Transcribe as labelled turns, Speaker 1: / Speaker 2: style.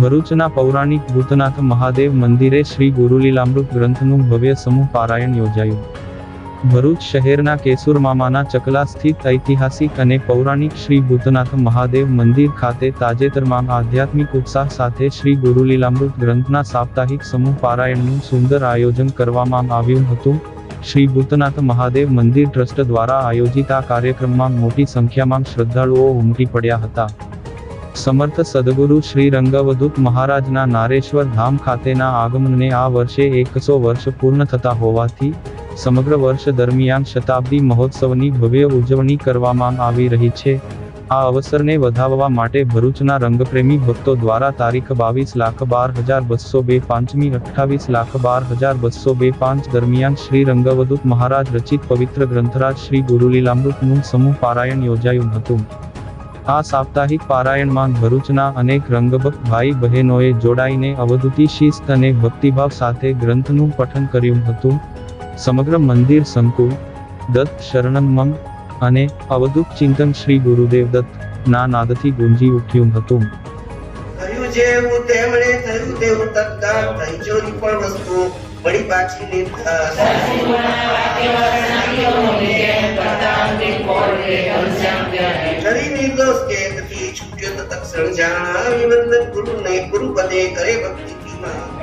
Speaker 1: ભરૂચના પૌરાણિક ભૂતનાથ મહાદેવ મંદિરે શ્રી ગુરુલીલામૃત ગ્રંથનું ભવ્ય સમૂહ પારાયણ યોજાયું. ભરૂચ શહેરના કેસુરમામાના ચકલા સ્થિત ઐતિહાસિક અને પૌરાણિક શ્રી ભૂતનાથ મહાદેવ મંદિર ખાતે તાજેતરમાં આધ્યાત્મિક ઉત્સાહ સાથે શ્રી ગુરુલીલામૃત ગ્રંથના સાપ્તાહિક સમૂહ પારાયણનું સુંદર આયોજન કરવામાં આવ્યું હતું. શ્રી ભૂતનાથ મહાદેવ મંદિર ટ્રસ્ટ દ્વારા આયોજિત આ કાર્યક્રમમાં મોટી સંખ્યામાં શ્રદ્ધાળુઓ ઉમટી પડ્યા હતા. સમર્થ સદગુરુ શ્રી રંગવદૂત મહારાજના નારેશ્વર ધામ ખાતેના આગમનને આ વર્ષે એકસો વર્ષ પૂર્ણ થતા હોવાથી, સમગ્ર વર્ષ દરમિયાન શતાબ્દી મહોત્સવની ભવ્ય ઉજવણી કરવામાં આવી રહી છે. આ અવસરને વધાવવા માટે ભરૂચના રંગપ્રેમી ભક્તો દ્વારા તારીખ બાવીસ લાખ બાર હજાર બસો બે પાંચમી અઠ્ઠાવીસ લાખ બાર હજાર બસો બે પાંચ દરમિયાન શ્રી રંગવદૂત મહારાજ રચિત પવિત્ર ગ્રંથરાજ શ્રી ગુરુલીલામૃતનું સમૂહ પારાયણ યોજાયું હતું. આ સાપ્તાહિક પારાયણમાં ભરૂચના અનેક રંગભક્ત ભાઈ બહેનોએ જોડાઈને અવધૂતી શિસ્ત અને ભક્તિભાવ સાથે ગ્રંથનું પઠન કર્યું હતું. સમગ્ર મંદિર સંકુલ દત્ત શરણમંગ અને અવધૂત ચિંતન શ્રી ગુરુદેવ દત્ત ના નાદથી ગુંજી ઉઠ્યું હતું.
Speaker 2: પણ વસ્તુ. વળી પાછી નિર્દોષ કેદથી છૂટ્યો તક સણજાણા વિવંદન ગુરુને ગુરુપદે કરે ભક્તિ કી માં